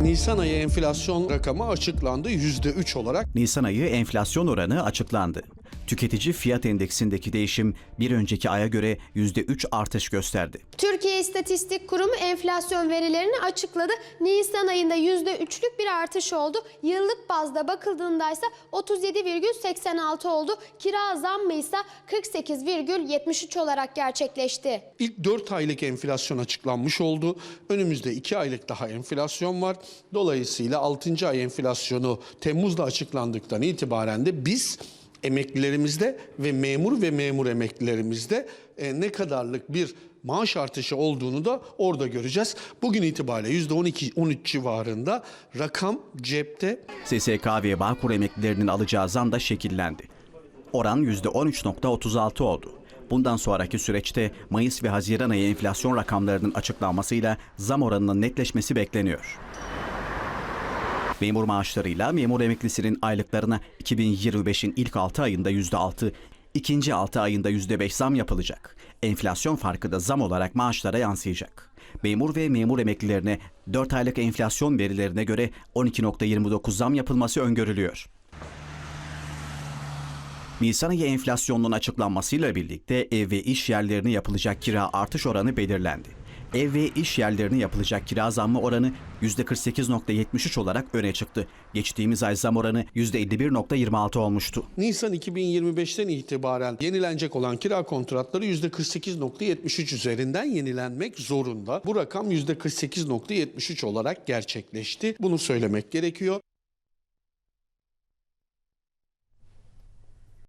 Nisan ayı enflasyon rakamı açıklandı %3 olarak. Nisan ayı enflasyon oranı açıklandı. Tüketici fiyat endeksindeki değişim bir önceki aya göre %3 artış gösterdi. Türkiye İstatistik Kurumu enflasyon verilerini açıkladı. Nisan ayında %3'lük bir artış oldu. Yıllık bazda bakıldığında ise 37,86 oldu. Kira zammı ise 48,73 olarak gerçekleşti. İlk 4 aylık enflasyon açıklanmış oldu. Önümüzde 2 aylık daha enflasyon var. Dolayısıyla 6. ay enflasyonu Temmuz'da açıklandıktan itibaren de biz emeklilerimizde ve memur ve memur emeklilerimizde e, ne kadarlık bir maaş artışı olduğunu da orada göreceğiz. Bugün itibariyle %12-13 civarında rakam cepte SSK ve Bağkur emeklilerinin alacağı zam da şekillendi. Oran %13.36 oldu. Bundan sonraki süreçte Mayıs ve Haziran ayı enflasyon rakamlarının açıklanmasıyla zam oranının netleşmesi bekleniyor. Memur maaşlarıyla memur emeklisinin aylıklarına 2025'in ilk 6 ayında %6, ikinci 6 ayında %5 zam yapılacak. Enflasyon farkı da zam olarak maaşlara yansıyacak. Memur ve memur emeklilerine 4 aylık enflasyon verilerine göre 12.29 zam yapılması öngörülüyor. Nisan ayı enflasyonunun açıklanmasıyla birlikte ev ve iş yerlerine yapılacak kira artış oranı belirlendi. Ev ve iş yerlerine yapılacak kira zammı oranı %48.73 olarak öne çıktı. Geçtiğimiz ay zam oranı %51.26 olmuştu. Nisan 2025'ten itibaren yenilenecek olan kira kontratları %48.73 üzerinden yenilenmek zorunda. Bu rakam %48.73 olarak gerçekleşti. Bunu söylemek gerekiyor.